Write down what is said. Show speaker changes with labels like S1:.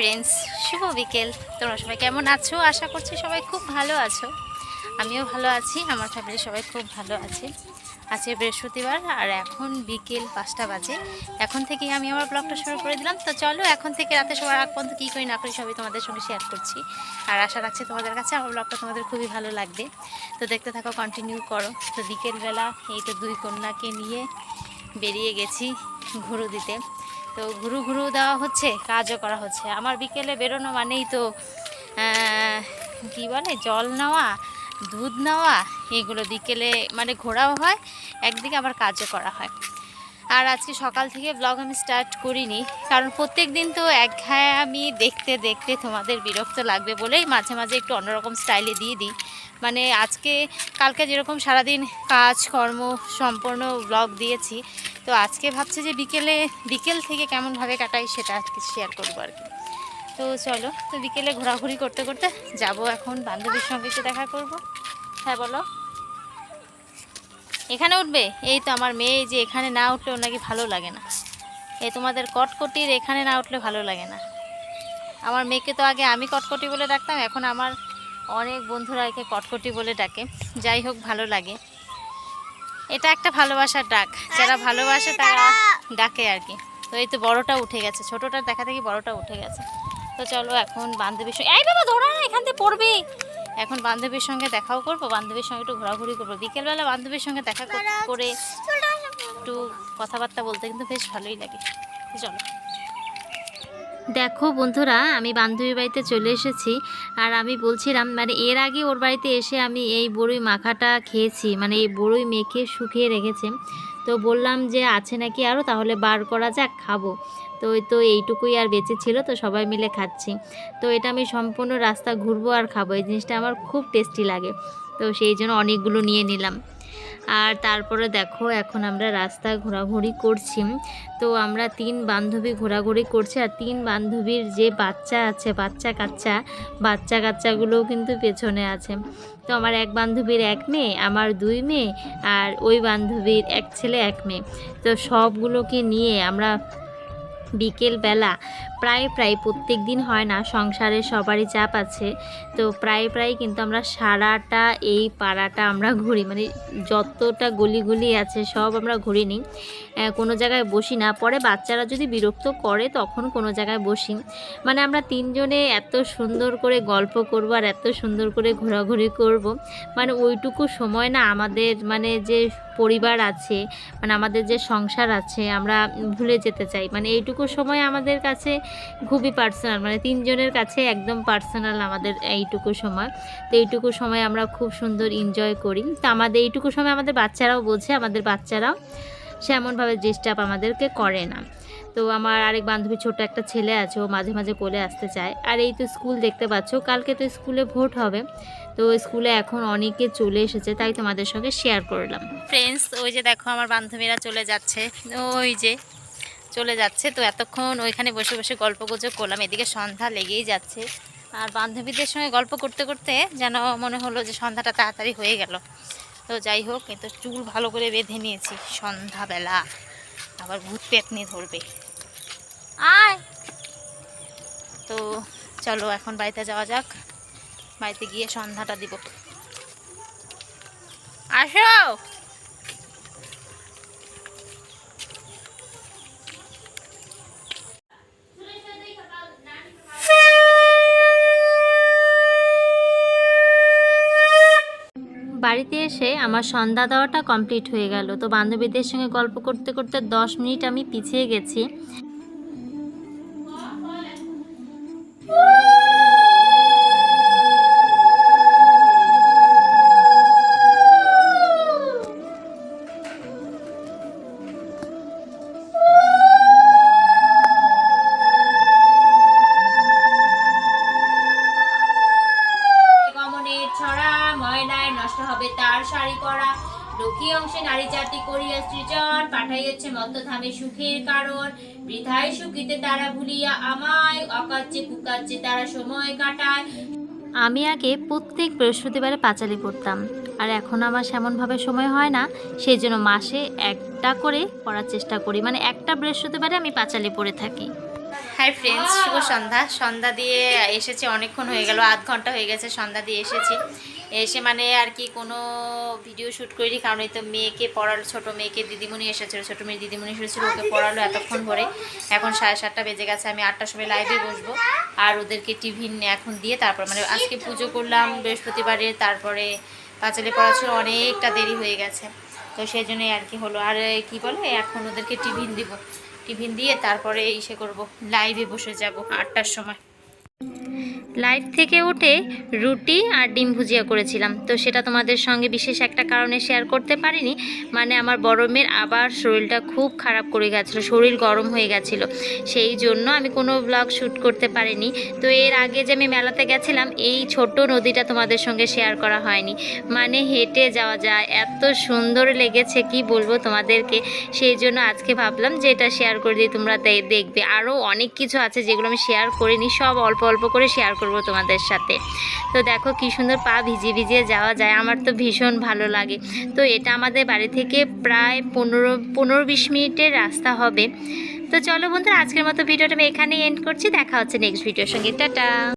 S1: Friends শুভ বিকেল। তোমরা সবাই কেমন আছো? আশা করছি সবাই খুব ভালো আছো। আমিও ভালো আছি, আমার ফ্যামিলি সবাই খুব ভালো আছে। আজকে বৃহস্পতিবার আর এখন বিকেল পাঁচটা বাজে। এখন থেকেই আমি আমার ব্লগটা শুরু করে দিলাম। তো চলো, এখন থেকে রাতে সবার আগ পর্যন্ত কী করি না করি সবই তোমাদের সঙ্গে শেয়ার করছি। আর আশা রাখছি তোমাদের কাছে আমার ব্লগটা তোমাদের খুবই ভালো লাগবে। তো দেখতে থাকো কন্টিনিউ করো। তো বিকেলবেলা এই তো দুই কন্যাকে নিয়ে বেরিয়ে গেছি ঘুরু দিতে। তো ঘুরু ঘুরু দেওয়া হচ্ছে, কাজও করা হচ্ছে। আমার বিকেলে বেরোনো মানেই তো কি বলে, জল নেওয়া, দুধ নেওয়া, এগুলো বিকেলে মানে ঘোরাও হয়, একদিকে আবার কাজও করা হয়। আর আজকে সকাল থেকে ব্লগ আমি স্টার্ট করিনি, কারণ প্রত্যেক দিন তো একঘায়ে আমি দেখতে দেখতে তোমাদের বিরক্ত লাগবে বলেই মাঝে মাঝে একটু অন্যরকম স্টাইলে দিয়ে দিই। মানে আজকে, কালকে যেরকম সারাদিন কাজ কর্ম সম্পূর্ণ ব্লগ দিয়েছি তো আজকে ভাবছি যে বিকেলে, বিকেল থেকে কেমনভাবে কাটাই সেটা আজকে শেয়ার করব আর কি। তো চলো, তো বিকেলে ঘোরাঘুরি করতে করতে যাব এখন বান্ধবীর সঙ্গে একটু দেখা করব। হ্যাঁ বলো। এখানে উঠবে? এই তো আমার মেয়ে যে এখানে না উঠলে ওর নাকি ভালো লাগে না। এই তোমাদের কটকটির এখানে না উঠলে ভালো লাগে না। আমার মেয়েকে তো আগে আমি কটকটি বলে ডাকতাম, এখন আমার অনেক বন্ধুরা একে কটকটি বলে ডাকে। যাই হোক, ভালো লাগে। এটা একটা ভালোবাসার ডাক। যারা ভালোবাসে তারা ডাকে আর কি। তো এই তো বড়টা উঠে গেছে। ছোটটা দেখা দেখি বড়টা উঠে গেছে। তো চলো এখন বান্ধবীর সঙ্গে এই বাবা ধরো না এখান থেকে পড়বি। এখন বান্ধবীর সঙ্গে দেখাও করব। বান্ধবীর সঙ্গে একটু ঘোরাঘুরি করব। বিকেলবেলা বান্ধবীর সঙ্গে দেখা কর- করে একটু কথাবার্তা বলতে কিন্তু বেশ ভালোই লাগে। চলো। দেখো বন্ধুরা, আমি বান্ধবীর বাড়িতে চলে এসেছি আর আমি বলছিলাম মানে এর আগে ওর বাড়িতে এসে আমি এই বড়ই মাখাটা খেয়েছি মানে এই বড়ই মেখে শুকিয়ে রেখেছে। তো বললাম যে, আছে নাকি আরও তাহলে বার করা যাক, খাব। তো তো এইটুকুই আর বেঁচে ছিল, তো সবাই মিলে খাচ্ছি। তো এটা আমি সম্পূর্ণ রাস্তা ঘুরবো আর খাব, এই জিনিসটা আমার খুব টেস্টি লাগে। তো সেই জন্য অনেকগুলো নিয়ে নিলাম। আর তারপরে দেখো, এখন আমরা রাস্তা ঘোরাঘুরি করছি। তো আমরা তিন বান্ধবী ঘোরাঘুরি করছি আর তিন বান্ধবীর যে বাচ্চা আছে, বাচ্চা কাচ্চা, বাচ্চা কাচ্চাগুলোও কিন্তু পেছনে আছে। তো আমার এক বান্ধবীর এক মেয়ে, আমার দুই মেয়ে আর ওই বান্ধবীর এক ছেলে, এক মেয়ে। তো সবগুলোকে নিয়ে আমরা বিকেলবেলা প্রায় প্রায় প্রত্যেক দিন হয় না, সংসারে সবারই চাপ আছে। তো প্রায় প্রায় কিন্তু আমরা সারাটা এই পাড়াটা আমরা ঘুরি মানে যতটা গলিগুলি আছে সব আমরা ঘুরি নিই কোনো জায়গায় বসি না। পরে বাচ্চারা যদি বিরক্ত করে তখন কোনো জায়গায় বসি। মানে আমরা তিনজনে এত সুন্দর করে গল্প করব আর এত সুন্দর করে ঘোরাঘুরি করব। মানে ওইটুকু সময় না আমাদের মানে যে পরিবার আছে মানে আমাদের যে সংসার আছে আমরা ভুলে যেতে চাই। মানে এইটুকু সময় আমাদের কাছে খুবই পার্সোনাল মানে তিনজনের কাছে একদম পার্সোনাল আমাদের এইটুকু সময়। তো এইটুকু সময় আমরা খুব সুন্দর এনজয় করি। তো আমাদের এইটুকু সময় আমাদের বাচ্চারাও বোঝে, আমাদের বাচ্চারাও সেমনভাবে ডিস্টার্ব আমাদেরকে করে না। তো আমার আরেক বান্ধবী ছোট একটা ছেলে আছে, ও মাঝে মাঝে কোলে আসতে চায়। আর এই তো স্কুল দেখতে পাচ্ছ, কালকে তো স্কুলে ভোট হবে। তো স্কুলে এখন অনেকে চলে এসেছে, তাই তোমাদের সঙ্গে শেয়ার করলাম। ফ্রেন্ডস ওই যে দেখো আমার বান্ধবীরা চলে যাচ্ছে। ওই যে চলে যাচ্ছে। তো এতক্ষণ ওইখানে বসে বসে গল্প গুজব করলাম। এদিকে সন্ধ্যা লেগেই যাচ্ছে। আর বান্ধবীদের সঙ্গে গল্প করতে করতে যেন মনে হলো যে সন্ধ্যাটা তাড়াতাড়ি হয়ে গেল। তো যাই হোক কিন্তু চুল ভালো করে বেঁধে নিয়েছি। সন্ধ্যাবেলা আবার ভূত পেতনি ধরবে। আয়! তো চলো, এখন বাড়িতে যাওয়া যাক। বাড়িতে গিয়ে সন্ধ্যাটা দিব। আসো! বাড়িতে এসে আমার সন্ধ্যা দেওয়াটা কমপ্লিট হয়ে গেল। তো বান্ধবীদের সঙ্গে গল্প করতে করতে দশ মিনিট আমি পিছিয়ে গেছি। লক্ষ্মী অংশে নারী জাতি করিয়া সৃজন পাঠাইয়াছে মধ্যধামে সুখের কারণ। বৃথায় সুখিতে তারা ভুলিয়া আমায় অকাচ্যে কুকাচ্যে তারা সময় কাটায়। আমি আগে প্রত্যেক বৃহস্পতিবারে পাঁচালি পড়তাম আর এখন আমার সেমনভাবে সময় হয় না সেই জন্য মাসে একটা করে পড়ার চেষ্টা করি। মানে একটা বৃহস্পতিবারে আমি পাঁচালি পড়ে থাকি। হাই ফ্রেন্ডস শুভ সন্ধ্যা। সন্ধ্যা দিয়ে এসেছি অনেকক্ষণ হয়ে গেল আধ ঘণ্টা হয়ে গেছে সন্ধ্যা দিয়ে এসেছি। এসে মানে আর কি কোনো ভিডিও শ্যুট করিনি, কারণ এই তো মেয়েকে পড়ালো, ছোটো মেয়েকে দিদিমণি এসেছিল, ছোটো মেয়ে দিদিমণি এসেছিল, ওকে পড়ালো এতক্ষণ ধরে। এখন সাড়ে সাতটা বেজে গেছে, আমি আটটার সময় লাইভে বসবো। আর ওদেরকে টিফিন এখন দিয়ে তারপর মানে আজকে পুজো করলাম, বৃহস্পতিবারে, তারপরে পাঁচালে পড়া ছিল, অনেকটা দেরি হয়ে গেছে। তো সেই জন্যই আর কি হলো। আর কি বলে, এখন ওদেরকে টিফিন দিব। টিফিন দিয়ে তারপরে ইসে করব। লাইভে বসে যাব আটটার সময়। লাইভ থেকে উঠে রুটি আর ডিম ভুজিয়া করেছিলাম। তো সেটা তোমাদের সঙ্গে বিশেষ একটা কারণে শেয়ার করতে পারিনি। মানে আমার বড় মেয়ের আবার শরীরটা খুব খারাপ করে গেছিল, শরীর গরম হয়ে গেছিল। সেই জন্য আমি কোনো ব্লগ শ্যুট করতে পারিনি। তো এর আগে যে আমি মেলাতে গেছিলাম, এই ছোট্ট নদীটা তোমাদের সঙ্গে শেয়ার করা হয়নি। মানে হেঁটে যাওয়া যায়, এত সুন্দর লেগেছে, কি বলব তোমাদেরকে? সেই জন্য আজকে ভাবলাম যে এটা শেয়ার করে দিই, তোমরা দেখবে। আরও অনেক কিছু আছে যেগুলো আমি শেয়ার করিনি, সব অল্প অল্প করে শেয়ার করব তোমাদের সাথে। তো দেখো কি সুন্দর পা ভিজিয়ে ভিজিয়ে যাওয়া যায়, আমার তো ভীষণ ভালো লাগে। তো এটা আমাদের বাড়ি থেকে প্রায় পনেরো পনেরো বিশ মিনিটের রাস্তা হবে। তো চলো বন্ধুরা, আজকের মতো ভিডিওটা আমি এখানেই এন্ড করছি। দেখা হচ্ছে নেক্সট ভিডিওর সঙ্গে। টাটা!